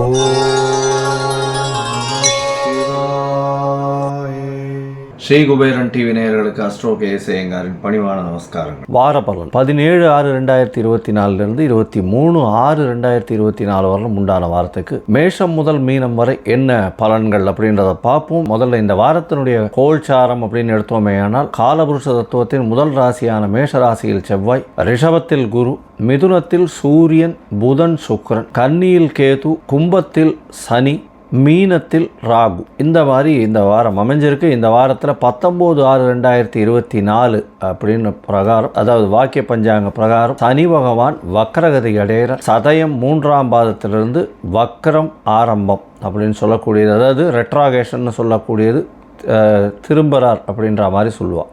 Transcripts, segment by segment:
Oh. Shri Kuberan TV நேயர்களுக்கு astro கேசேயங்காரின் பணிவான நமஸ்காரங்கள். வார பலன். பதினேழு ஆறு ரெண்டாயிரத்தி இருபத்தி நாலுலேருந்து இருபத்தி மூணு ஆறு ரெண்டாயிரத்தி இருபத்தி நாலு வரலும் உண்டான வாரத்துக்கு மேஷம் முதல் மீனம் வரை என்ன பலன்கள் அப்படின்றத பார்ப்போம். முதல்ல இந்த வாரத்தினுடைய கோல்சாரம் அப்படின்னு எடுத்தோமேயானால் காலபுருஷ தத்துவத்தின் முதல் ராசியான மேஷ ராசியில் செவ்வாய் ரிஷபத்தில் குரு மிதுனத்தில் சூரியன் புதன் சுக்ரன் கன்னியில் கேது கும்பத்தில் சனி மீனத்தில் ராகு. இந்த மாதிரி இந்த வாரம் அமைஞ்சிருக்கு. இந்த வாரத்தில் பத்தொம்போது ஆறு ரெண்டாயிரத்தி இருபத்தி நாலு அப்படின்னு பிரகாரம் அதாவது வாக்கிய பஞ்சாங்க பிரகாரம் சனி பகவான் வக்கரகதி அடைகிற சதயம் மூன்றாம் பாதத்திலிருந்து வக்கரம் ஆரம்பம் அப்படின்னு சொல்லக்கூடியது. அதாவது ரெட்ராகேஷன் சொல்லக்கூடியது அஹ், திரும்புறார் அப்படின்ற மாதிரி சொல்லுவாள்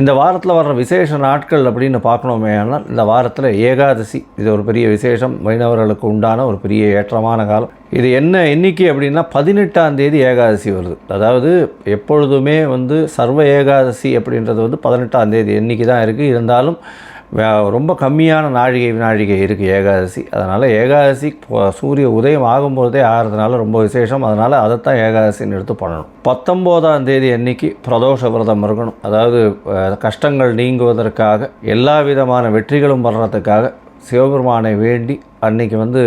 இந்த வாரத்தில் வர்ற விசேஷ நாட்கள் அப்படின்னு பார்க்கணுமே ஆனால் இந்த வாரத்தில் ஏகாதசி. இது ஒரு பெரிய விசேஷம். வைணவர்களுக்கு உண்டான ஒரு பெரிய ஏற்றமான காலம். இது என்ன எண்ணிக்கை அப்படின்னா பதினெட்டாம் தேதி ஏகாதசி வருது. அதாவது எப்பொழுதுமே வந்து சர்வ ஏகாதசி அப்படின்றது வந்து பதினெட்டாம் தேதி எண்ணிக்கை தான் இருக்குது இருந்தாலும் ரொம்ப கம்மியான நாழிகை நாழிகை இருக்குது ஏகாதசி. அதனால் ஏகாதசி சூரிய உதயம் ஆகும்போதே ஆகிறதுனால ரொம்ப விசேஷம். அதனால் அதைத்தான் ஏகாதசின்னு எடுத்து பண்ணணும். பத்தொம்போதாம் தேதி அன்னைக்கு பிரதோஷ விரதம் இருக்கணும். அதாவது கஷ்டங்கள் நீங்குவதற்காக எல்லா விதமான வெற்றிகளும் வர்றதுக்காக சிவபெருமானை வேண்டி அன்னைக்கு வந்து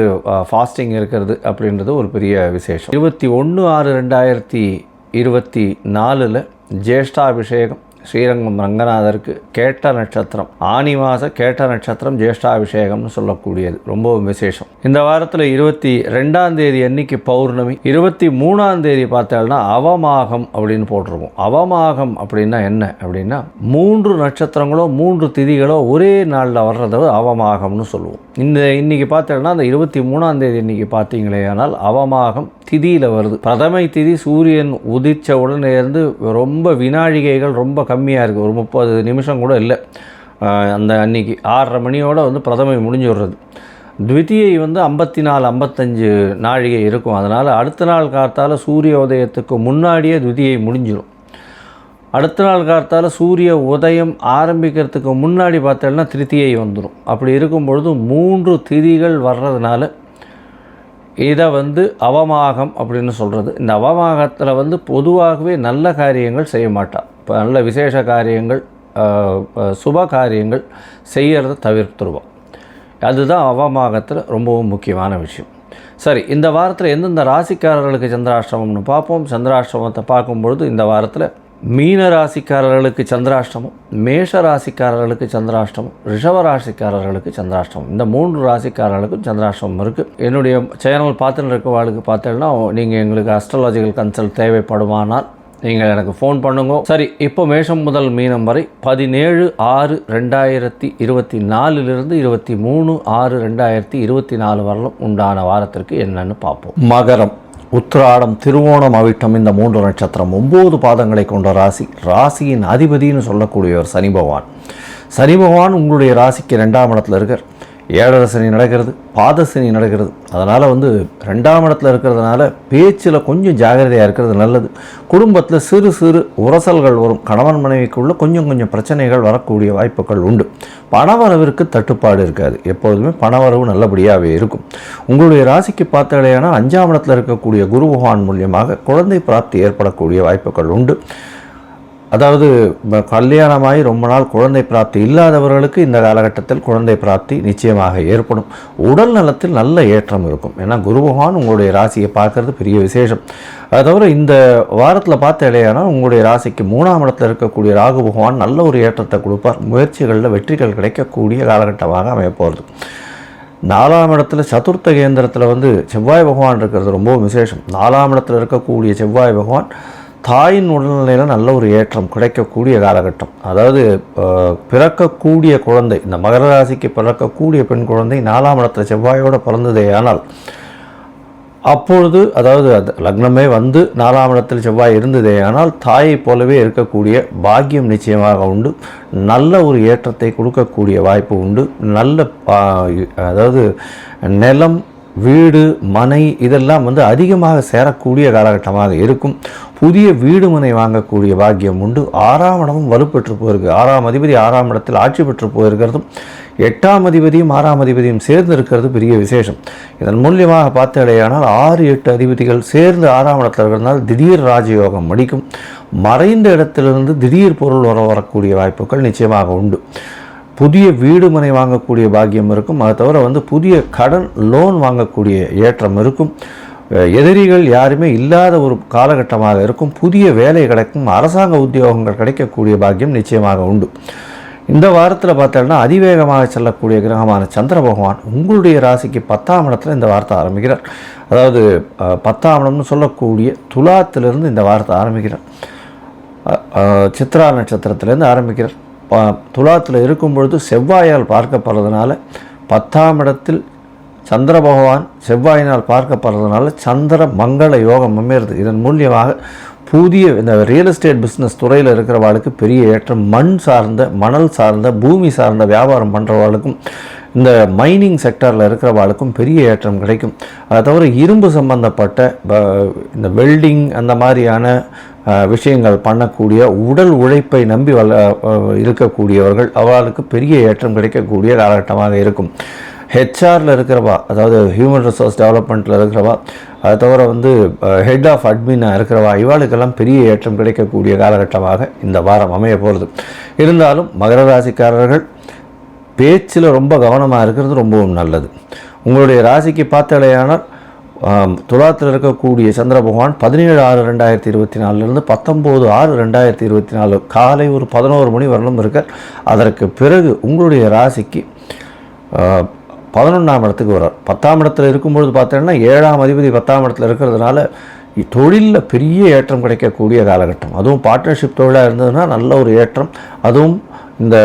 ஃபாஸ்டிங் இருக்கிறது அப்படின்றது ஒரு பெரிய விசேஷம். இருபத்தி ஒன்று ஆறு ரெண்டாயிரத்தி இருபத்தி நாலில் ஜேஷ்டாபிஷேகம் ஸ்ரீரங்கம் ரங்கநாதருக்கு கேட்ட நட்சத்திரம் ஆனி மாத கேட்ட நட்சத்திரம் ஜேஷ்டாபிஷேகம்னு சொல்லக்கூடியது. ரொம்பவும் விசேஷம். இந்த வாரத்தில் இருபத்தி ரெண்டாம் தேதி அன்னைக்கு பௌர்ணமி இருபத்தி மூணாம் தேதி பார்த்தோம்னா அவமாகம் அப்படின்னு போட்டிருப்போம் அவமாகம் அப்படின்னா என்ன? அப்படின்னா மூன்று நட்சத்திரங்களோ மூன்று திதிகளோ ஒரே நாளில் வர்றத அவமாகம்னு சொல்லுவோம். இந்த இன்னைக்கு பார்த்தோம்னா அந்த இருபத்தி மூணாம் தேதி இன்னைக்கு பார்த்தீங்களே ஆனால் அவமாகம் திதியில் வருது. பிரதமை திதி சூரியன் உதிச்ச உடனே இருந்து ரொம்ப வினாழிகைகள் ரொம்ப கம்மியாக இருக்குது ஒரு முப்பது நிமிஷம் கூட இல்லை. அந்த அன்னைக்கு ஆறரை மணியோட வந்து பிரதமை முடிஞ்சு விடுறது. த்விதியை வந்து ஐம்பத்தி நாலு ஐம்பத்தஞ்சு நாழிகை இருக்கும். அதனால் அடுத்த நாள் காத்தால் சூரிய உதயத்துக்கு முன்னாடியே த்விதியை முடிஞ்சிடும் அடுத்த நாள் காத்தால் சூரிய உதயம் ஆரம்பிக்கிறதுக்கு முன்னாடி பார்த்தோம்னா திருத்தியை வந்துடும் அப்படி இருக்கும் பொழுது மூன்று திதிகள் வர்றதுனால இதை வந்து அவமாகம் அப்படின்னு சொல்கிறது இந்த அவமாகத்தில் வந்து பொதுவாகவே நல்ல காரியங்கள் செய்ய மாட்டாள் இப்போ நல்ல விசேஷ காரியங்கள் சுப காரியங்கள் செய்கிறத தவிர்த்துருவோம் அதுதான் அவமாகத்தில் ரொம்பவும் முக்கியமான விஷயம். சரி இந்த வாரத்தில் எந்தெந்த ராசிக்காரர்களுக்கு சந்திராஷ்டமம்னு பார்ப்போம். சந்திராஷ்டமத்தை பார்க்கும்பொழுது இந்த வாரத்தில் மீன ராசிக்காரர்களுக்கு சந்திராஷ்டமம் மேஷ ராசிக்காரர்களுக்கு சந்திராஷ்டமம் ரிஷப ராசிக்காரர்களுக்கு சந்திராஷ்டமம். இந்த மூன்று ராசிக்காரர்களுக்கும் சந்திராஷ்டமம் இருக்குது என்னுடைய சேனல் பார்த்துட்டு வாழ்க்கை பார்த்தீங்கன்னா நீங்கள் எங்களுக்கு அஸ்ட்ராலஜிக்கல் கன்சல்ட் தேவைப்படுமானால் நீங்கள் எனக்கு ஃபோன் பண்ணுங்க. சரி இப்போ மேஷம் முதல் மீனம் வரை பதினேழு ஆறு ரெண்டாயிரத்தி இருபத்தி நாலுலேருந்து இருபத்தி மூணு ஆறு ரெண்டாயிரத்தி இருபத்தி நாலு வரலும் உண்டான வாரத்திற்கு என்னன்னு பார்ப்போம். மகரம். உத்திராடம் திருவோணம் அவிட்டம் இந்த மூன்று நட்சத்திரம் ஒம்பது பாதங்களை கொண்ட ராசி. ராசியின் அதிபதின்னு சொல்லக்கூடியவர் சனி பகவான். சனி பகவான் உங்களுடைய ராசிக்கு ரெண்டாம் இடத்துல இருக்கார். ஏழரை சனி நடக்கிறது பாத சனி நடக்கிறது. அதனால் வந்து ரெண்டாம் இடத்துல இருக்கிறதுனால பேச்சில் கொஞ்சம் ஜாகிரதையாக இருக்கிறது நல்லது. குடும்பத்தில் சிறு சிறு உரசல்கள் வரும். கணவன் மனைவிக்குள்ளே கொஞ்சம் கொஞ்சம் பிரச்சனைகள் வரக்கூடிய வாய்ப்புகள் உண்டு. பணவரவிற்கு தட்டுப்பாடு இருக்காது. எப்பொழுதுமே பணவரவு நல்லபடியாகவே இருக்கும். உங்களுடைய ராசிக்கு பார்த்தாலேனா அஞ்சாம் இடத்துல இருக்கக்கூடிய குரு பகவான் மூலியமாக குழந்தை பிராப்தி ஏற்படக்கூடிய வாய்ப்புகள் உண்டு. அதாவது கல்யாணமாகி ரொம்ப நாள் குழந்தை பிராப்தி இல்லாதவர்களுக்கு இந்த காலகட்டத்தில் குழந்தை பிராப்தி நிச்சயமாக ஏற்படும். உடல் நலத்தில் நல்ல ஏற்றம் இருக்கும். ஏன்னா குரு பகவான் உங்களுடைய ராசியை பார்க்கறது பெரிய விசேஷம். அது தவிர இந்த வாரத்தில் பார்த்த இடையானா உங்களுடைய ராசிக்கு மூணாம் இடத்துல இருக்கக்கூடிய ராகு பகவான் நல்ல ஒரு ஏற்றத்தை கொடுப்பார். முயற்சிகளில் வெற்றிகள் கிடைக்கக்கூடிய காலகட்டமாக அமையப்போகிறது நாலாம் இடத்துல சதுர்த்த கேந்திரத்தில் வந்து செவ்வாய் பகவான் இருக்கிறது ரொம்பவும் விசேஷம். நாலாம் இடத்துல இருக்கக்கூடிய செவ்வாய் பகவான் தாயின் உடல்நிலையில் நல்ல ஒரு ஏற்றம் கிடைக்கக்கூடிய காலகட்டம். அதாவது பிறக்கக்கூடிய குழந்தை இந்த மகர ராசிக்கு பிறக்கக்கூடிய பெண் குழந்தை நாலாம் இடத்துல செவ்வாயோடு பிறந்ததே. ஆனால் அப்பொழுது அதாவது அது லக்னமே வந்து நாலாம் இடத்தில் செவ்வாய் இருந்ததே. ஆனால் தாயைப் போலவே இருக்கக்கூடிய பாக்கியம் நிச்சயமாக உண்டு. நல்ல ஒரு ஏற்றத்தை கொடுக்கக்கூடிய வாய்ப்பு உண்டு. நல்ல அதாவது நிலம் வீடு மனை இதெல்லாம் வந்து அதிகமாக சேரக்கூடிய காலகட்டமாக இருக்கும். புதிய வீடு மனை வாங்கக்கூடிய பாக்கியம் உண்டு. ஆறாம் இடமும் வலுப்பெற்று போயிருக்கு. ஆறாம் அதிபதி ஆறாம் இடத்தில் ஆட்சி பெற்று போயிருக்கிறதும் எட்டாம் அதிபதியும் ஆறாம் அதிபதியும் சேர்ந்து இருக்கிறது பெரிய விசேஷம். இதன் மூலியமாக பார்த்தடையானால் ஆறு எட்டு அதிபதிகள் சேர்ந்து ஆறாம் இடத்தில் இருக்கிறதுனால திடீர் ராஜயோகம் அடிக்கும். மறைந்த இடத்திலிருந்து திடீர் பொருள் வர வரக்கூடிய வாய்ப்புகள் நிச்சயமாக உண்டு. புதிய வீடு மனை வாங்கக்கூடிய பாக்கியம் இருக்கும். அதை தவிர வந்து புதிய கடன் லோன் வாங்கக்கூடிய ஏற்றம் இருக்கும். எதிரிகள் யாருமே இல்லாத ஒரு காலகட்டமாக இருக்கும். புதிய வேலை கிடைக்கும். அரசாங்க உத்தியோகங்கள் கிடைக்கக்கூடிய பாக்கியம் நிச்சயமாக உண்டு. இந்த வாரத்தில் பார்த்தோம்னா அதிவேகமாக செல்லக்கூடிய கிரகமான சந்திர பகவான் உங்களுடைய ராசிக்கு பத்தாம் இடத்துல இந்த வார்த்தை ஆரம்பிக்கிறார். அதாவது பத்தாம் இடம்னு சொல்லக்கூடிய துலாத்திலிருந்து இந்த வார்த்தை ஆரம்பிக்கிறார். சித்ரா நட்சத்திரத்திலேருந்து ஆரம்பிக்கிறார். ப துலாத்தில் இருக்கும் பொழுது செவ்வாயால் பார்க்கப்படுறதுனால பத்தாம் இடத்தில் சந்திர பகவான் செவ்வாயினால் பார்க்கப்படுறதுனால சந்திர மங்கள யோகம் அமையிறது. இதன் மூலியமாக புதிய இந்த ரியல் எஸ்டேட் பிஸ்னஸ் துறையில் இருக்கிறவாளுக்கு பெரிய ஏற்றம் மண் சார்ந்த மணல் சார்ந்த பூமி சார்ந்த வியாபாரம் பண்ணுறவாளுக்கும் இந்த மைனிங் செக்டரில் இருக்கிறவாளுக்கும் பெரிய ஏற்றம் கிடைக்கும். அதை தவிர இரும்பு சம்பந்தப்பட்ட ப- இந்த வெல்டிங் அந்த மாதிரியான விஷயங்கள் பண்ணக்கூடிய உடல் உழைப்பை நம்பி வள இருக்கக்கூடியவர்கள் அவர்களுக்கு பெரிய ஏற்றம் கிடைக்கக்கூடிய காலகட்டமாக இருக்கும். ஹெச்ஆரில் இருக்கிறவா அதாவது ஹியூமன் ரிசோர்ஸ் டெவலப்மெண்ட்டில் இருக்கிறவா அதை தவிர வந்து ஹெட் ஆஃப் அட்மினாக இருக்கிறவா இவாளுக்கெல்லாம் பெரிய ஏற்றம் கிடைக்கக்கூடிய காலகட்டமாக இந்த வாரம் அமைய போகிறது இருந்தாலும் மகர ராசிக்காரர்கள் பேச்சில் ரொம்ப கவனமாக இருக்கிறது ரொம்பவும் நல்லது. உங்களுடைய ராசிக்கு பார்த்தாலேயானால் துலாத்தில் இருக்கக்கூடிய சந்திர பகவான் பதினேழு ஆறு ரெண்டாயிரத்தி இருபத்தி நாலுலேருந்து பத்தொம்போது ஆறு ரெண்டாயிரத்தி இருபத்தி நாலு காலை ஒரு பதினோரு மணி வரலும் இருக்கார். அதற்கு பிறகு உங்களுடைய ராசிக்கு பதினொன்றாம் இடத்துக்கு வர்றார். பத்தாம் இடத்துல இருக்கும்பொழுது பார்த்தீங்கன்னா ஏழாம் அதிபதி பத்தாம் இடத்துல இருக்கிறதுனால தொழிலில் பெரிய ஏற்றம் கிடைக்கக்கூடிய காலகட்டம். அதுவும் பார்ட்னர்ஷிப் தொழிலாக இருந்ததுன்னா நல்ல ஒரு ஏற்றம். அதுவும் இந்த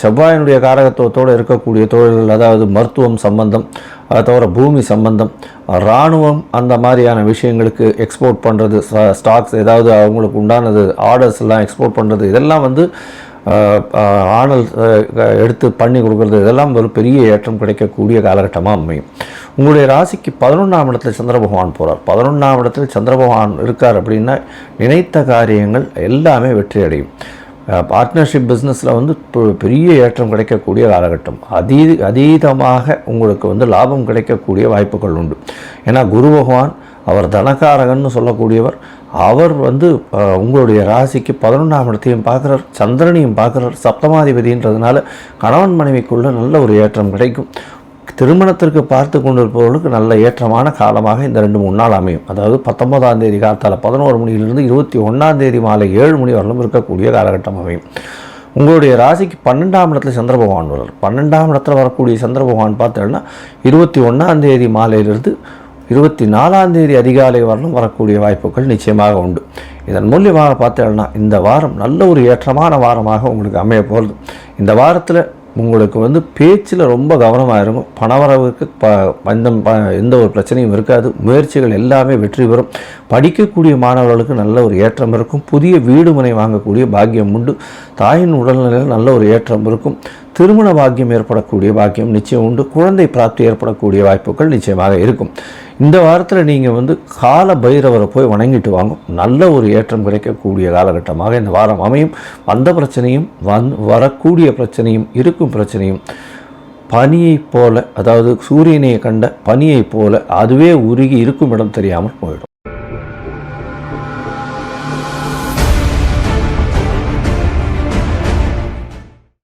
செவ்வாயினுடைய காரகத்துவத்தோடு இருக்கக்கூடிய தொழில்கள் அதாவது மருத்துவம் சம்பந்தம் அதை தவிர பூமி சம்பந்தம் இராணுவம் அந்த மாதிரியான விஷயங்களுக்கு எக்ஸ்போர்ட் பண்ணுறது ஸ்டாக்ஸ் ஏதாவது அவங்களுக்கு உண்டானது ஆர்டர்ஸ் எல்லாம் எக்ஸ்போர்ட் பண்ணுறது இதெல்லாம் வந்து ஆனல் எடுத்து பண்ணி கொடுக்குறது இதெல்லாம் ஒரு பெரிய ஏற்றம் கிடைக்கக்கூடிய காலகட்டமாக அமையும். உங்களுடைய ராசிக்கு பதினொன்றாம் இடத்துல சந்திர பகவான் போகிறார் பதினொன்றாம் இடத்துல சந்திர பகவான் இருக்கார் அப்படின்னா நினைத்த காரியங்கள் எல்லாமே வெற்றி அடையும் பார்ட்னர்ஷிப் பிஸ்னஸில் வந்து பெ- பெரிய ஏற்றம் கிடைக்கக்கூடிய காலகட்டம். அதீ அதீதமாக உங்களுக்கு வந்து லாபம் கிடைக்கக்கூடிய வாய்ப்புகள் உண்டு. ஏன்னா குரு பகவான் அவர் தனகாரகன்னு சொல்லக்கூடியவர் அவர் வந்து உங்களுடைய ராசிக்கு பதினொன்றாம் இடத்தையும் பார்க்குறார் சந்திரனையும் பார்க்குறார் சப்தமாதிபதின்றதுனால கணவன் மனைவிக்குள்ள நல்ல ஒரு ஏற்றம் கிடைக்கும். திருமணத்திற்கு பார்த்து கொண்டிருப்பவர்களுக்கு நல்ல ஏற்றமான காலமாக இந்த ரெண்டு மூணு நாள் அமையும். அதாவது பத்தொன்பதாம் தேதி காத்தால பதினோரு மணியிலிருந்து இருபத்தி ஒன்றாம் தேதி மாலை ஏழு மணி வரலும் இருக்கக்கூடிய காலகட்டம் அமையும். உங்களுடைய ராசிக்கு பன்னெண்டாம் இடத்துல சந்திர பகவான் வர்றார். பன்னெண்டாம் இடத்துல வரக்கூடிய சந்திர பகவான் பார்த்தோன்னா இருபத்தி ஒன்றாம் தேதி மாலையிலிருந்து இருபத்தி நாலாம் தேதி அதிகாலை வரலும் வரக்கூடிய வாய்ப்புகள் நிச்சயமாக உண்டு. இதன் மூலியமாக பார்த்தேன்னா இந்த வாரம் நல்ல ஒரு ஏற்றமான வாரமாக உங்களுக்கு அமைய போகிறது இந்த வாரத்தில் உங்களுக்கு வந்து பேச்சில் ரொம்ப கவனமாக இருக்கும். பணவரவுக்கு ப பந்தம் எந்த ஒரு பிரச்சனையும் இருக்காது. முயற்சிகள் எல்லாமே வெற்றி பெறும். படிக்கக்கூடிய மாணவர்களுக்கு நல்ல ஒரு ஏற்றம் இருக்கும். புதிய வீடு மனை வாங்கக்கூடிய பாக்கியம் உண்டு. தாயின் உடல்நிலையில் நல்ல ஒரு ஏற்றம் இருக்கும். திருமண பாக்கியம் ஏற்படக்கூடிய பாக்கியம் நிச்சயம் உண்டு. குழந்தை பிராப்தி ஏற்படக்கூடிய வாய்ப்புகள் நிச்சயமாக இருக்கும். இந்த வாரத்தில் நீங்கள் வந்து கால பைரவரை போய் வணங்கிட்டு வாங்கும் நல்ல ஒரு ஏற்றம் கிடைக்கக்கூடிய காலகட்டமாக இந்த வாரம் அமையும். வந்த பிரச்சனையும் வந் வரக்கூடிய பிரச்சனையும் இருக்கும் பிரச்சனையும். பனியைப் போல அதாவது சூரியனை கண்ட பனியைப் போல அதுவே உருகி இருக்கும் இடம் தெரியாமல் போயிடும்.